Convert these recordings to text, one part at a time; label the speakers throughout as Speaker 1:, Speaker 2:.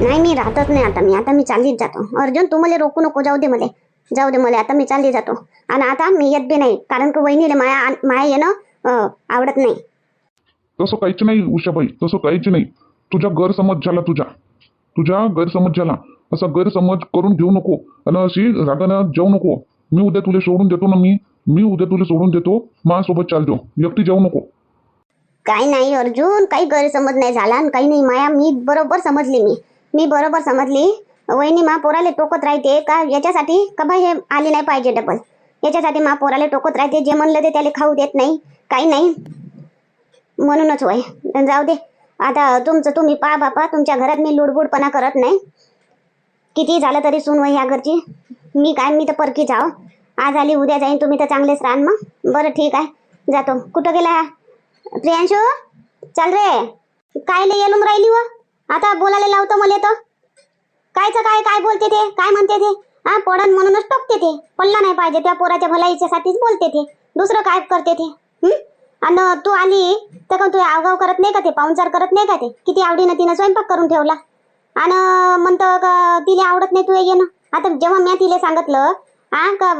Speaker 1: नाही मी राहतच नाही आता. मी आता मी चाललीच जातो. अर्जुन तू मला रोकू नको. जाऊ दे मला. जाऊ दे मला. आता मी चालली जातो. आणि आता मी येत बी नाही. कारण की वहिनीला माया माया येणं आवडत नाही.
Speaker 2: तसं काहीच नाही उषाबाई. तसं काहीच नाही. तुझा गैरसमज झाला तुझा तुझा गैरसमज झाला. असा गैरसमज करून घेऊ नको. आणि अशी रागानं जाऊ नको. मी उद्या तुला सोडून देतो ना मी. मी उद्या तुला सोडून देतो. माझ्यासोबत चालतो एकटी जाऊ नको.
Speaker 1: काही नाही अर्जुन. काही गैरसमज नाही झाला आणि काही नाही. माया मी बरोबर समजली मी. मी बरोबर समजली. वहिनी मा पोराले टोकत राहते का? याच्यासाठी का बाई हे आली नाही पाहिजे डबल याच्यासाठी मा पोराले टोकत राहते. जे म्हणलं ते त्याला खाऊ देत नाही. काही नाही. म्हणूनच वय. जाऊ दे. आता तुमचं तुम्ही पा बापा. तुमच्या घरात मी लुडबुडपणा करत नाही. किती झालं तरी सून वय ह्या घरची. मी काय? मी तर परकी जाव हो. आज आली उद्या जाईन. तुम्ही तर चांगलेच राहान मग. बरं ठीक आहे. जातो. कुठं गेला? हा? प्रियांशू? चाल रे. कायले येलून राहिली व? आता बोलायला लावतो मला तर कायचं काय काय बोलते ते काय म्हणते ते? हा पडन म्हणूनच टोकते ते. पडला नाही पाहिजे त्या पोराच्या भलाईच्यासाठीच बोलते ते. दुसरं काय करते ते? आणि तू आली तर का तू आवगाव करत नाही का ते? पाहुणचार करत नाही का ते? किती आवडीनं तिनं स्वयंपाक करून ठेवला. आणि म्हणतं का तिला आवडत नाही तू येणं. आता जेव्हा मी तिला सांगितलं हा का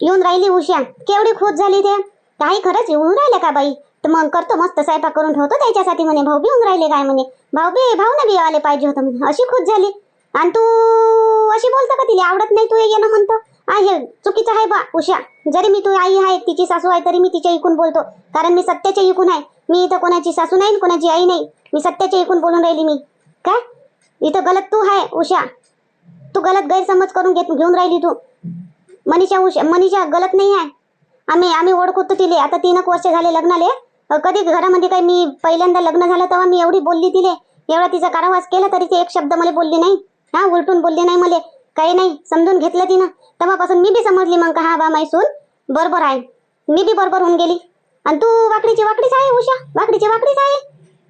Speaker 1: येऊन राहिली उशा केवढी खुश झाली ते? काही खरंच येऊन राहिले का बाई? तर मग करतो मस्त स्वयंपाक करून ठेवतो त्याच्यासाठी म्हणे. भाऊ बी येऊन राहिले काय म्हणे? भाऊ बी भाऊ ना बी आले पाहिजे होतं म्हणून. अशी खुश झाली. आणि तू अशी बोलतो का तिला? आवडत नाही तू येणं म्हणतो. आहे हे चुकीचं आहे बा उषा. जरी मी तू आई आहे तिची सासू आहे तरी मी तिच्या ऐकून बोलतो. कारण मी सत्याच्या इकून आहे. मी इथं कोणाची सासू नाही कोणाची आई नाही. मी सत्याच्या ऐकून बोलून राहिली मी. काय? इथं गलत तू आहे उषा. तू गलत गैरसमज करून घेत घेऊन राहिली तू. मनीषा उषा मनीषा गलत नाही आहे. आम्ही आम्ही ओळखतो तिले. आता तीन एक वर्ष झाले लग्नाले. कधी घरामध्ये काही मी पहिल्यांदा लग्न झालं तेव्हा मी एवढी बोलली तिले. एवढा तिचा कारावास केला तरी ती एक शब्द मला बोलली नाही. हा उलटून बोलली नाही मला. काही नाही समजून घेतलं तिनं. तेव्हापासून मी बी समजली मग का हा बा माई बरोबर आहे. मी बी बरोबर होऊन गेली. आणि तू वाकडीची वाकडीच आहे उषा. वाकडीची वाकडीच आहे.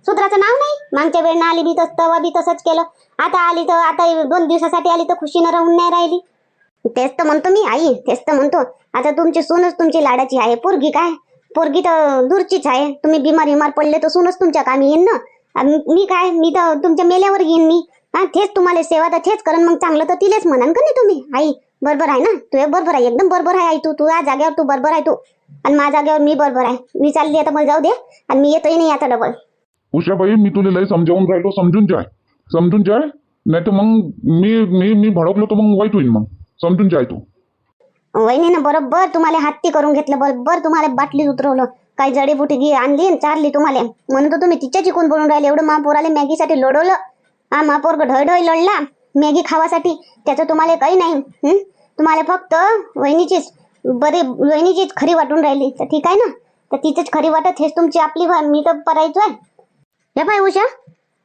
Speaker 1: सूत्राचं नाव नाही. मागच्या वेळेला आली बी तस तवा बी तसंच केलं. आता आली तर आता दोन दिवसासाठी आली तर खुशीनं राहून नाही राहिली. तेच तर म्हणतो मी आई तेच तर म्हणतो. आता तुमची सूनच तुमची लाडाची आहे. पोरगी काय? पोरगी तर दूरचीच आहे. तुम्ही बिमार बिमार पडले तर सूनच तुमच्या कामी येईन ना? मी काय मी तर तुमच्या मेल्यावर येईन मी. हा तेच तुम्हाला सेवा तर तेच करण मग चांगलं तर तिलेच म्हणान का नाही तुम्ही? आई बरोबर आहे ना? तू बरोबर आहे एकदम बरोबर आहे आई तू. तू या जागेवर तू बरोबर आहे तू. आणि माझ्या जागेवर मी बरोबर आहे. मी चालली आता मला जाऊ दे. आणि मी येतोय नाही आता डबल.
Speaker 2: उषाबाई मी तुला लय समजावून राहिलो समजून जाय. समजून जाय नाही तर मग मी मी मी भडकलो तर मग वाईट होईल मग. समजून जाय तू.
Speaker 1: वहिनीनं बरोबर तुम्हाला हत्ती करून घेतलं बरोबर तुम्हाला बाटलीत उतरवलं. काही जडीबुटी घे आणली आणि चारली तुम्हाला. म्हणून तर तुम्ही तिच्या चिकून बोलून राहिले? एवढं महापोराला मॅगीसाठी लढवलं हा महापोर ढळढळ लढला. मॅगी खावासाठी. त्याचं तुम्हाला काही नाही. तुम्हाला फक्त वहिनीचीच बरी वहिनीचीच खरी वाटून राहिली. तर ठीक आहे ना? तर तिचीच खरी वाटत हेच तुमची आपली मी तर परायचो आहे. हे पाय उषा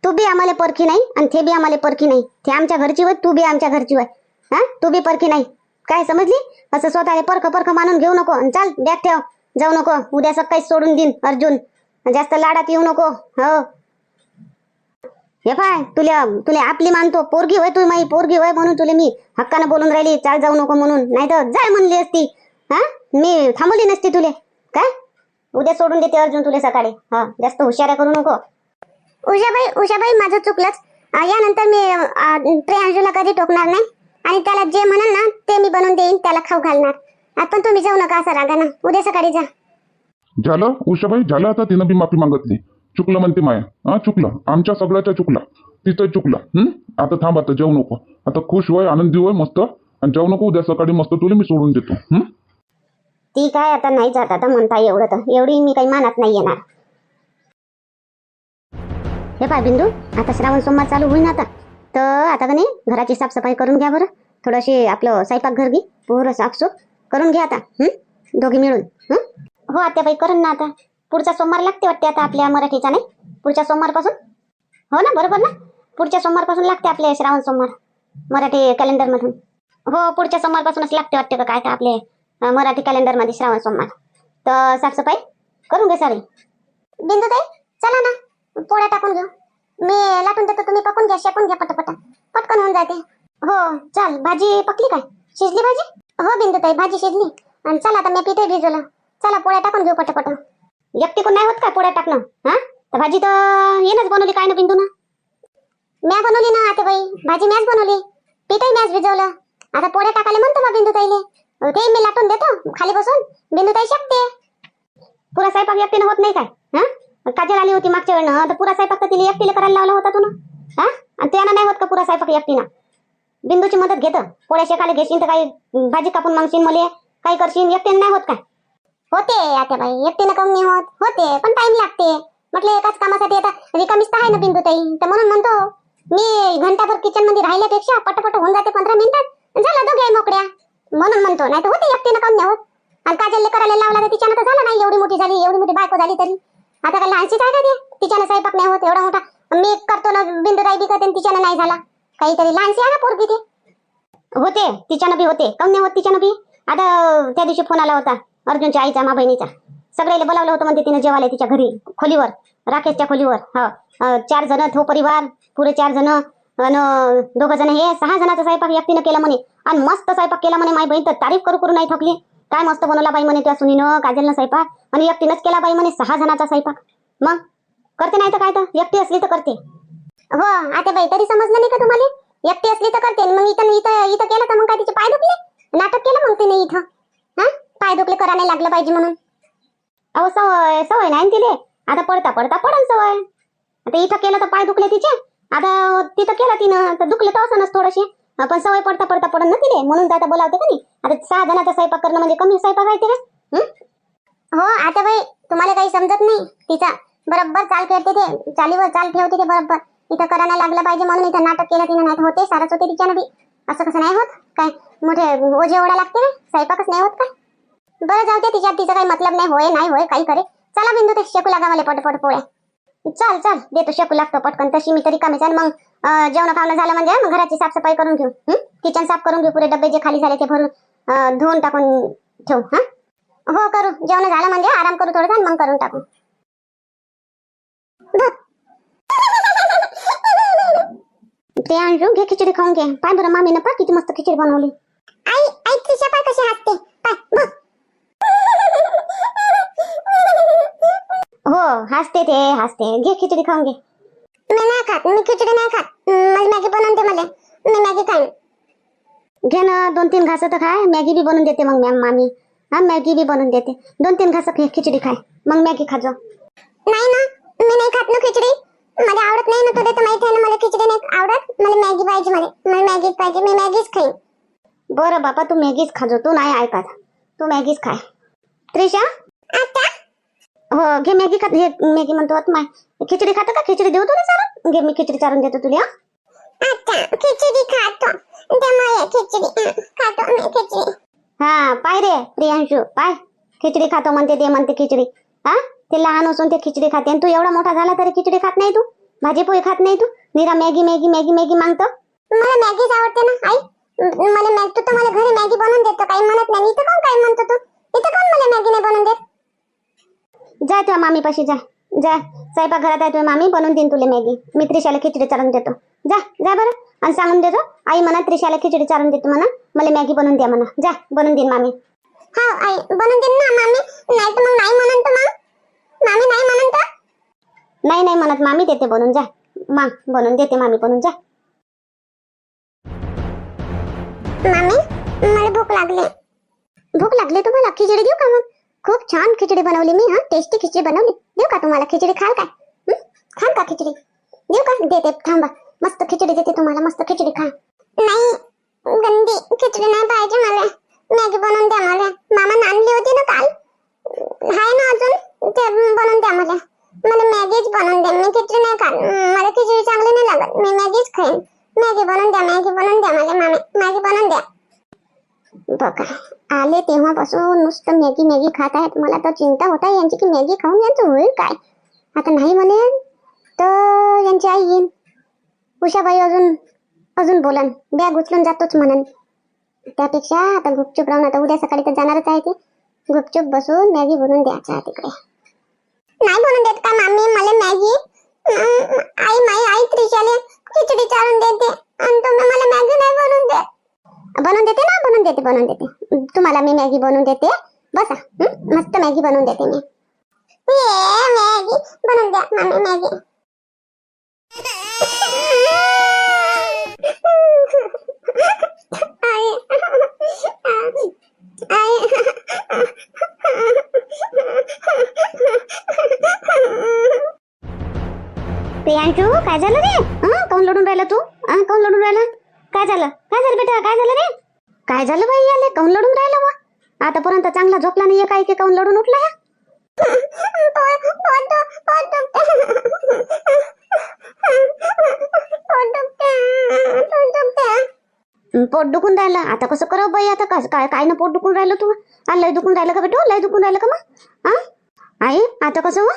Speaker 1: तू बी आम्हाला परखी नाही आणि ते बी आम्हाला परखी नाही. ते आमच्या घरची होय तू बी आमच्या घरची वय हा? तू बी परखी नाही. काय समजली? असं स्वतःला परख परख मानून घेऊ नको. चाल बॅग ठेव. जाऊ नको उद्या सकाळी सोडून देईन अर्जुन. जास्त लाडात येऊ नको हो. हे पाय तुला तुला आपली मानतो पोरगी होय तू माई पोरगी होय म्हणून तुला मी हक्कानं बोलून राहिली चाल जाऊ नको म्हणून. नाही तर जाय म्हणली असती हा? मी थांबवली नसती तुले काय? उद्या सोडून देते अर्जुन तुला सकाळी हा जास्त हुशाऱ्या करू नको. उषाबाई उषाबाई माझं चुकलंच. यानंतर मी प्रियांशूला कधी टोकणार नाही? आणि त्याला जे म्हणाल ना ते मी बनवून देईन त्याला खाऊ घालणार. अं, पण तुम्ही जाऊ नका असं रागानं. उद्या सकाळी जा.
Speaker 2: झालं? उषाबाई झालं आता? तिनं बी माफी मागितली. चुकलं म्हणते माया. हा चुकलं. आमच्या सगळ्याच्या चुकलं. तिचं चुकलं. हं? आता थांब आता जाऊ नको. आता खुश होय आनंदी होय मस्त. आणि जाऊ नको उद्या सकाळी मस्त तुला मी सोडून देतो. हं?
Speaker 1: ती काय आता नाही जात आता म्हणता एवढं तर. एवढी मी काही मानत नाही येणार. हे पाय बिंदू आता श्रावण सोमवार चालू होईन आता. तर आता का नाही घराची साफसफाई करून घ्या बरं. थोडंशी आपलं स्वयंपाक घर घे पूर्ण साफसूफ. करून घ्या आता हं? दोघी मिळून हं? हो आत्याबाई करून ना आता. पुढचा सोमवार लागते वाटते आता आपल्या मराठीचा नाही? पुढच्या सोमवारपासून? हो ना बरोबर ना? पुढच्या सोमवारपासून लागते आपले श्रावण सोमवार मराठी कॅलेंडरमधून. हो पुढच्या सोमवारपासूनच लागते वाटते का काय का आपले मराठी कॅलेंडरमध्ये श्रावण सोमवार. तर साफसफाई करून घे सारी. बिंदू ताई चला ना पोळ्या टाकून घेऊ. मी लाटून देतो तुम्ही पकून घ्या शेकून घ्या पटपट. पटकन होऊन जाते. हो चल भाजी पकली काय? शिजली भाजी? हो बिंदू ताई भाजी शिजली. आणि चला आता मी पिठे भिजवलं. चला पोळ्या टाकून घेऊ पटपट. एकटी कोण नाही होत का पोळ्या टाकणं? हा? तर भाजी तर येणच बनवली काय ना बिंदू ना म्या बनवली ना आता बाई. भाजी मॅच बनवली. पिठही मॅच भिजवलं. आता पोळ्या टाकायला म्हणतो मग बिंदुताईले ते मी लाटून देतो खाली बसून. बिंदुताई शकते. पुरा स्वयंपाक एकटीनं होत नाही काय? हा? काजल आली होती मागच्या वेळेनं. तर पुरा स्वयंपाक तर तिला एकटीला करायला लावला होता तू ना हा? आणि त्यानं नाही होत का पुरा स्वयंपाक एकटीनं? बिंदूची मदत घेतं. पोळ्या शेकाले घेशील तर काही भाजी कापून मागशील मला. काही करशील एकटीनं नाही होत काय? होते आता बाई एकटीनं काऊन नाही होत? होते पण टाइम लागते. म्हटलं एकाच कामासाठी आता रिकामीच तर आहे ना बिंदू ताई तर म्हणून म्हणतो मी घंटाभर किचनमध्ये राहिल्यापेक्षा पटपट होऊन जाते पंधरा मिनिटात झालं दोघे मोकड्या म्हणून म्हणतो नाही तर होते एकटीनं काऊन नाही होत. आणि काजलले करायला लावला तर तिच्यानं तर झालं नाही एवढी मोठी झाली एवढी मोठी बायको झाली तरी. आता काय लहानशीच आहे का ते? तिच्यानं स्वयंपाक नाही होत एवढा मोठा. मी करतो ना बिंदुताई बी करते तिच्यानं नाही झाला. काहीतरी लहानशी आहे ना पोरगी ती. होते तिच्यानं बी होते कम नाही होत तिच्यानं बी आता त्या दिवशी फोन आला होता अर्जुनच्या आईचा मा बहिणीचा. सगळ्याला बोलावलं होतं म्हणते तिने जेवायला तिच्या घरी खोलीवर राकेशच्या खोलीवर. हो चार जण तो परिवार पुरे चार जण आणि दोघ जण हे सहा जणांचा स्वयंपाक व्यक्तीनं केला म्हणे. आणि मस्त स्वयंपाक केला म्हणे माई बहीण तर तारीफ करू करू नाही थकली. काय मस्त बनवला बाई म्हणे त्या सुनीनं काजलनं स्वयंपाक. आणि व्यक्तीनंच केला बाई म्हणे सहा जणांचा स्वयंपाक. मग करते नाही तर काय तर? व्यक्ती असली तर करते. हो आता बाई तरी समजलं नाही का तुम्हाला? एकटी असली तर करते मग इथं इथं इथं केलं तर मग काय तिचे पाय दुखले? नाटक केलं मग तिने इथं. हा? पाय दुखले करा नाही लागलं पाहिजे म्हणून. अहो सवय सवय नाही ना तिले? आता पडता पडता पडन सवय. आता इथं केलं तर पाय दुखले तिचे. आता तिथं केलं तिनं तर दुखले तर असं थोडेसे. पण सवय पडता पडता पडन ना तिले. म्हणून तर आता बोलावते का नाही? आता सहा जणांचा स्वयंपाक करणं म्हणजे कमी स्वयंपाक आहे का हो? आता बाई तुम्हाला काही समजत नाही. तिचा बरोबर चाल करते ते. चालीवर चाल ठेवते ते बरोबर. इथं करायला लागलं पाहिजे म्हणून इथं नाटक केलं तिनं नाही होते सारच होते तिच्यानं बी. असं कसं नाही होत? काय मोठे ओझे ओढा लागते ना? स्वयंपाकच नाही होत काय? बरं जाऊ दे तिच्यात तिचा काही मतलब नाही होय नाही होय काही करे. चला बिंदू ते शेकू लागा मला पटपट पोळ्या. चल चल देतो शेकू लागतो पटकन तशी मी तरी कमी चाल मग जेवण खावणं झालं म्हणजे मग घराची साफसफाई करून घेऊ. किचन साफ करून घेऊ पुरे डबे जे खाली झाले ते भरून धुवून टाकून ठेवू हा? हो करू. जेवण झालं म्हणजे आराम करू थोडं मग करून टाकू. ते आणू घे खिचडी खाऊन घे. पाय बरं मामीनं पा किती मस्त खिचडी बनवली. आई आई त्रिशा पाय कशी हसते. पाय बघ. हो हसते ते हसते. घे खिचडी खाऊन घे. मी नाही खात मी खिचडी नाही खात. मला मॅगी बनवून दे मला. मी मॅगी खाईन. घे ना दोन तीन घास तर खाय मॅगी बी बनवून देते मग मॅम मामी. हा मॅगी बी बनवून देते. दोन तीन घास खिचडी खाय. मग मॅगी खाजो. नाही ना मी नाही खात ना खिचडी. मला आवडत नाही ना तुला तर माहिती आहे ना मला खिचडी नाही आवडत? मला मॅगी पाहिजे मला. मला मॅगीच पाहिजे मी मॅगीच खाईन. बरं बापा तू मॅगीच खाजो तू नाही ऐकत. तू मॅगीच खाय. त्रिशा? आता? हो घे मॅगी खात घे मॅगी म्हणतो आता माय. खिचडी खातो का? खिचडी देऊ तुला चारून? घे मी खिचडी चारून देतो तुला. आता खिचडी खातो. त्यामुळे खिचडी. खातो मी खिचडी. हा पाय रे प्रियांशू पाय. खिचडी खातो म्हणते ते म्हणते खिचडी. हा? ते लहान असून ते खिचडी खाते. आणि तू एवढा मोठा झाला तरी खिचडी खात नाही तू? भाजी पोळी खात नाही तू? निरा मॅगी मॅगी मॅगी मॅगी मागतो. मला मॅगीच आवडते ना आई. मला मॅग तू तर मला घरी मॅगी बनवून देतो काही म्हणत नाही. इथं कोण काय म्हणतो तू? इथं कोण मला मॅगी नाही बनवून देत? जा तुझ्या मामी पाशी जा. जा. स्वयंपाक घरात आहे तुझ्या मामी बनवून देईन तुला मॅगी. मी त्रिशाला खिचडी चारून देतो. जा जा बरं. आणि सांगून देतो आई म्हणा त्रिशाला खिचडी चारून देतो म्हणा. मला मॅगी बनवून द्या म्हणा. जा बनवून देईन मामी. हा आई. बनवून देईन ना मामी. नाही तर मग नाही नाही म्हणत मामी देते बनवून जा। मा बनवून देते, मामी बनवून जा। मामी, मला भूक लागली। भूक लागली तुम्हाला खिचडी देऊ का मग? खूप छान खिचडी बनवली मी, हा? टेस्टी खिचडी बनवली. देऊ का तुम्हाला खिचडी? खाल काय? खाल का खिचडी? देऊ का? देते, थांबा. मस्त खिचडी देते तुम्हाला, मस्त खिचडी खा. नाही, गंदी खिचडी नाही पाहिजे मला. मॅगी बनवून द्या मला. मामा आणली होती ना काल. हाय ना अजून? ते बनवून द्या मला. मला मॅगीच बनवून द्या मी खिचडी नाही खात. मला खिचडी चांगली नाही लागत. मी मॅगीच खाईन. मॅगी बनवून द्या मॅगी बनवून द्या माझ्या मामी मॅगी बनवून द्या. बघा आले तेव्हापासून नुसतं मॅगी मॅगी खात आहेत. मला तर चिंता होत आहे यांची की मॅगी खाऊन यांचं होईल काय? आता नाही म्हणेन तर यांची आई येईन. उषाबाई अजून अजून बोलन. बॅग उचलून जातोच म्हणन. त्यापेक्षा आता गुपचूप राहून आता उद्या सकाळी तर जाणारच आहे ते. गुपचूप बसून मॅगी बनवून द्यायचं आहे तिकडे. नाही बनवून देत का मम्मी मला मॅगी? आई माई आई त्रिशाले खिचडी चाळून देते. आणि तुम्ही मला मॅगी नाही बनवून दे बनवून देते ना बनवून देते बनवून देते. तुम्हाला मी मॅगी बनवून देते. बसा. मस्त मॅगी बनवून देते मी. मॅगी. बनवून द्या मम्मी मॅगी. आई. प्रियांशू काय झालं रे? हं? काऊन लढून राहिला तू? हं? काऊन लढून राहिला? काय झालं? काय झालं बेटा? काय झालं रे? काय झालं बाई याले? काऊन लढून राहिला वा? आतापर्यंत चांगला झोपला नाही काय की काऊन लढून उठला हा पोट दुखून राहिलं. आता कसं करावं बाई? आता कसं काय काय ना पोट दुखून राहिलं तू? हा लय दुखून राहिलं का बेटो? लय दुखून राहिलं का मग? हा आई आता कसं हो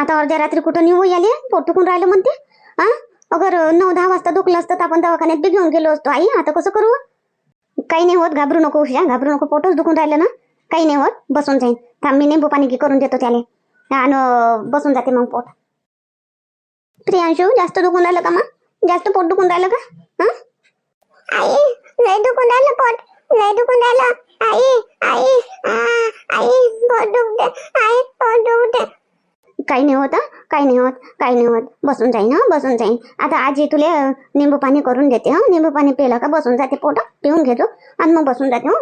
Speaker 1: आता अर्ध्या रात्री कुठं निघू आली? पोट दुखून राहिलं म्हणते. हा अगर नऊ दहा वाजता दुखलं असतं तर आपण दवाखान्यात बी घेऊन गेलो असतो. आई आता कसं करू काही नाही होत. घाबरू नको उशा घाबरू नको. पोटच दुखून राहिलं ना? काही नाही होत. बसून जाईन. थांब मी निंबू पाणी करून देतो त्याला. आणि बसून जाते मग पोट. प्रियांशू जास्त दुखून राहिलं का मग? जास्त पोट दुखून राहिलं का? हा आई लय दुखून राहिलं पोट. लय दुखून राहिलं. आई आई आ, आई पोट दुखते आई पोट दुखते काही नाही होत हं? काही नाही होत काही नाही होत. बसून जाईन हा बसून जाईन. आता आजी तुले अं, निंबू पाणी करून देते हा. निंबू पाणी पिलं का बसून जाते पोट. पिऊन घेतो. आणि मग बसून जाते हो.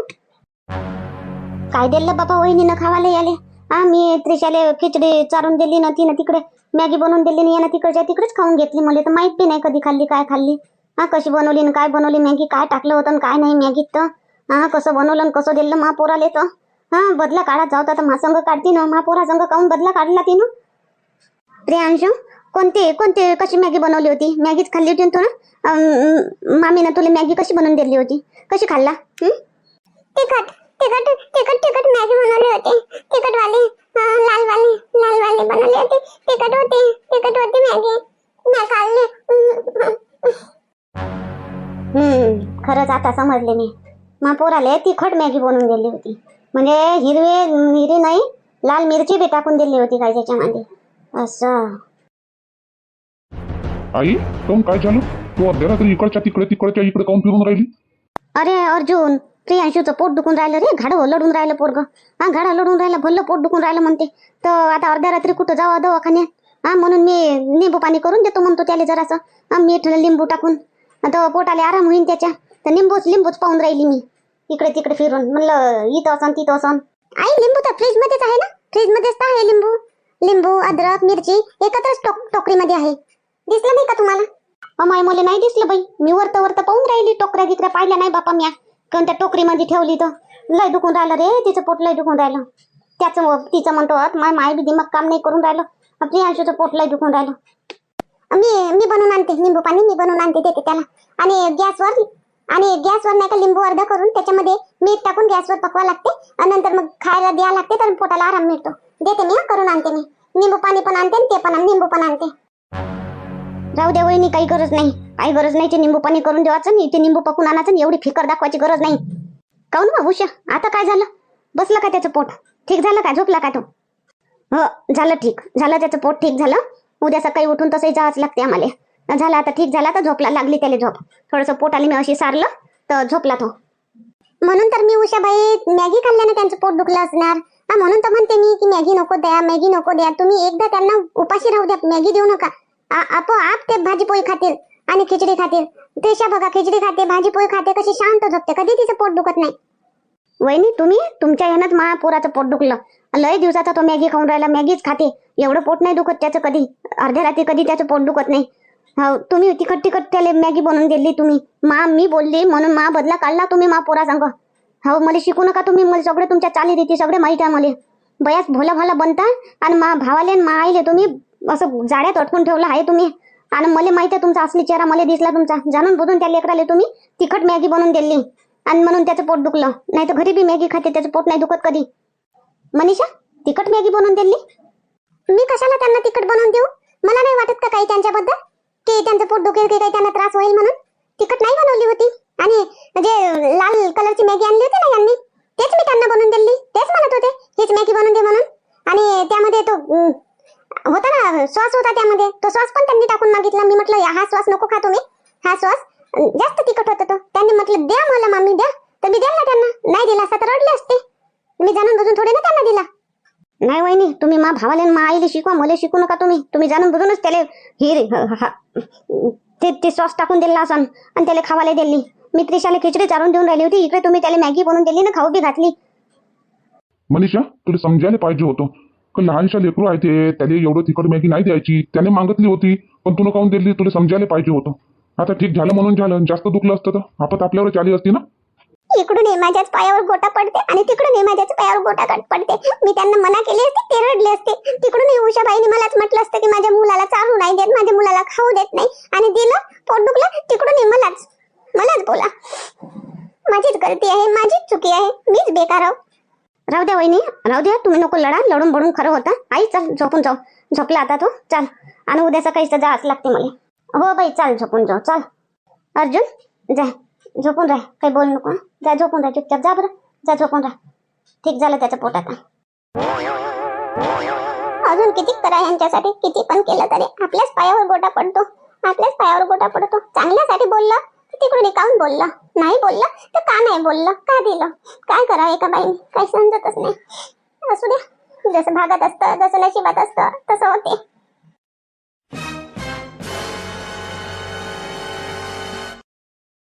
Speaker 1: काय दिलं बाबा वहिनीनं खावाले याले? हा मी त्रिशाले खिचडी चारून दिली ना तिनं तिकडे. मॅगी बनवून दिली ना यानं तिकडच्या तिकडेच खाऊन घेतली. मला तर माहीत बी नाही कधी खाल्ली काय खाल्ली. हा कशी बनवली न काय बनवली मॅगी काय टाकलं होतं न काय नाही मॅगीत तर? हा कसं बनवलं न कसं दिलं मा पोराले तर? हा बदला काढा जाऊ तर मा संघ काढती ना मा पोरा संघ काऊन बदला काढला तिनं? प्रियांशू कोणती कोणती कशी मॅगी बनवली होती? मॅगीच खाल्ली होती तू ना? मामीनं तुला मॅगी कशी बनवून दिली होती? कशी खाल्ला? तिखट तिखट तिखट तिखट मॅगी बनवली होती. तिखट वाली लाल वाली लाल वाली बनवली होती. तिखट होती तिखट होती मॅगी. मी खाल्ली. हम्म खरंच आता समजले मी. मा पोराले तिखट मॅगी बनवून दिली होती. म्हणजे हिरवे हिरवी नाही लाल मिरची बी टाकून दिली होती काय त्याच्यामध्ये. असं.
Speaker 2: आई काऊन काय झालं? तू अर्ध्या रात्री इकडच्या तिकडे तिकडच्या इकडे काऊन फिरून राहिली?
Speaker 1: अरे अर्जुन प्रियांशूचं पोट दुखून राहिलं रे. घाडं लढून राहिलं पोरग. हा घाडा लढून राहिलं भल्लं पोट दुखून राहिलं म्हणते. तर आता अर्ध्या रात्री कुठं जावं दवाखान्यात? हा म्हणून मी निंबू पाणी करून देतो म्हणतो त्याला जरासं. मीठ लिंबू टाकून. आता पोटाले आराम होईन त्याच्या. तर लिंबूच लिंबूच पाहून राहिली मी. इकडे तिकडे फिरून. म्हणलं इथं असन तिथं असन. आई लिंबू तर फ्रीज मध्येच आहे ना? फ्रीज मध्येच तर आहे लिंबू. लिंबू अद्रक मिरची एकत्रच टोक टोकरीमध्ये आहे. दिसलं नाही का तुम्हाला? अमाय मला नाही दिसलं बाई. मी वरत वरत पाहून राहिली टोकऱ्या गिकऱ्या पाहिल्या नाही बापा म्या. त्या टोकरीमध्ये ठेवली तर लय दुखून राहिलं रे तिचं पोट लय दुखून राहिलं. त्याचं तिचं म्हणतो माय माय बी दिमाग काम नाही करून राहिलं. प्रियांशूचं पोट लय दुखून राहिलं. मी मी बनवून आणते लिंबू पाणी मी बनवून आणते देते त्याला. आणि गॅसवर आणि गॅसवर नाही का लिंबू अर्धा करून त्याच्यामध्ये मीठ टाकून गॅसवर पकवा लागते. आणि नंतर मग खायला द्यावं लागते तर पोटाला आराम मिळतो. देते मी करून आणते मी. लिंबू पाणी पण आणते ते पण निंबू लिंबू पण आणते. राहू दे वहिनी काही गरज नाही. काही गरज नाही ते निंबू पाणी करून देवाचं नाही ते निंबू पकून आणायचं एवढी फिकर दाखवायची गरज नाही. काऊन हो, मग उषा आता काय झालं? बसलं का त्याचं पोट? ठीक झालं का? झोपला का तो? हो झालं ठीक. झालं त्याचं पोट ठीक झालं. उद्या सकाळी उठून तसंही जावंच लागते आम्हाला. झाला आता ठीक झाला तर झोपला लागली त्याला झोप. थोडंसं पोटाला मी अशी सारलं तर झोपला तो. म्हणून तर मी उषाबाई मॅगी खाल्ल्यानं त्यांचं पोट दुखलं असणार. हा म्हणून तर म्हणते मी की मॅगी नको द्या मॅगी नको द्या. तुम्ही एकदा त्यांना उपाशी राहू द्या मॅगी देऊ नका. आपोआप ते भाजी पोळी खातील आणि खिचडी खातील. त्रिशा बघा खिचडी खाते भाजी पोळी खाते कशी शांत झोपते. कधी तिचं पोट दुखत नाही. वहिनी तुम्ही? तुमच्या ह्यानंच महापुराचं पोराचं पोट दुखलं. लय दिवसाचा तो मॅगी खाऊन राहिला मॅगीच खाते. एवढं पोट नाही दुखत त्याचं कधी. अर्ध्या रात्री कधी त्याचं पोट दुखत नाही. हो तुम्ही तिखट तिखट त्याला मॅगी बनवून दिली तुम्ही. मा मी बोलली म्हणून मा बदला काढला तुम्ही मा पोरा सांग हो मला शिकू नका तुम्ही. मला सगळे तुमच्या चाली देते सगळे माहीत आहे मला. बयाच भोला भाला बनता आणि मा भावाले मा आईले तुम्ही असं जाड्यात अटकून ठेवलं आहे तुम्ही. आणि मला माहीत आहे तुमचा असली चेहरा मला दिसला तुमचा. जाणून बुधून त्या लेकराले तुम्ही तिखट मॅगी बनवून दिली. आणि म्हणून त्याचं पोट दुखलं. नाही तर घरी बी मॅगी खाते त्याचं पोट नाही दुखत कधी. मनीषा तिखट मॅगी बनवून दिली? मी कशाला त्यांना तिखट बनवून देऊ? मला नाही वाटत का काही त्यांच्याबद्दल? की त्यांचं पोट दुखेल की काही त्यांना त्रास होईल म्हणून? तिखट नाही बनवली होती. आणि जे लाल कलरची मॅगी आणली होती ना यांनी तेच मी त्यांना बनवून दिली. तेच म्हणत होते हीच मॅगी बनवून दे म्हणून. आणि त्यामध्ये तो होता ना सॉस होता त्यामध्ये. तो सॉस पण त्यांनी टाकून मागितला. मी म्हटलं हा श्वास नको खा तुम्ही. हा श्वास जास्त म्हटलं द्या मला मामी द्या. तर मी दिला त्यांना. नाही दिला असता तर रडले असते. मी जाणून बुजून थोडे ना त्यांना दिला. नाही वहिनी तुम्ही मा भावाले मा आईले शिकवा मला शिकू नका तुम्ही. तुम्ही जाणून बुजूनच त्याला हिर ते ते सॉस टाकून दिला असन आणि त्याला खावायला दिली. मी त्रिशाला खिचडी चारून देऊन राहिली होती. इकडे तुम्ही त्याला मॅगी बनवून दिली ना खाऊ बी घातली.
Speaker 2: मनीषा तुला समजायला पाहिजे होतं. का लहानशा लेकरू आहे ते त्याला एवढं तिखट मॅगी नाही द्यायची. त्याने मागितली होती पण तुला काऊन दिली. तुला समजायला पाहिजे होतं. आता ठीक झालं म्हणून झालं. जास्त दुखलं असतं तर आपत आपल्यावर आली असती ना?
Speaker 1: इकडून हे माझ्याच पायावर गोटा पडते आणि तिकडून हे माझ्याच पायावर गोटा कट पडते. मी त्यांना मना केली असते ते रडले असते. तिकडून उषाबाईने मलाच म्हटलं असतं की माझ्या मुलाला चालू नाही देत माझ्या मुलाला खाऊ देत नाही. आणि दिलं पोट दुखलं तिकडून हे मलाच मलाच बोला. माझीच गलती आहे माझीच चुकी आहे मीच बेकार आहो. राहू द्या वहिनी राहू द्या तुम्ही नको लढा लढून बडून खरं होता. आई चल झोपून जाऊ. झोपला आता तो चल. आणि उद्या सकाळी जा जावंच लागते मला. हो बाई चाल झोपून जाऊ. चाल. अर्जुन जा. झोपून राह. काही बोल नको जा झोपून राह. चुपचाप जा बरं. जा झोपून राह. ठीक झालं त्याचं पोट आता. अजून किती करा यांच्यासाठी? किती पण केलं तरी. आपल्याच पायावर गोटा पडतो. आपल्याच पायावर गोटा पडतो. चांगल्यासाठी बोललं तिकडून काहून बोललं. नाही बोललं तर का नाही बोललं? का दिलं? काय करा एका बाईने? काही समजतच नाही. असू द्या. जसं भागात असतं जसं नशिबात असतं तसं होते.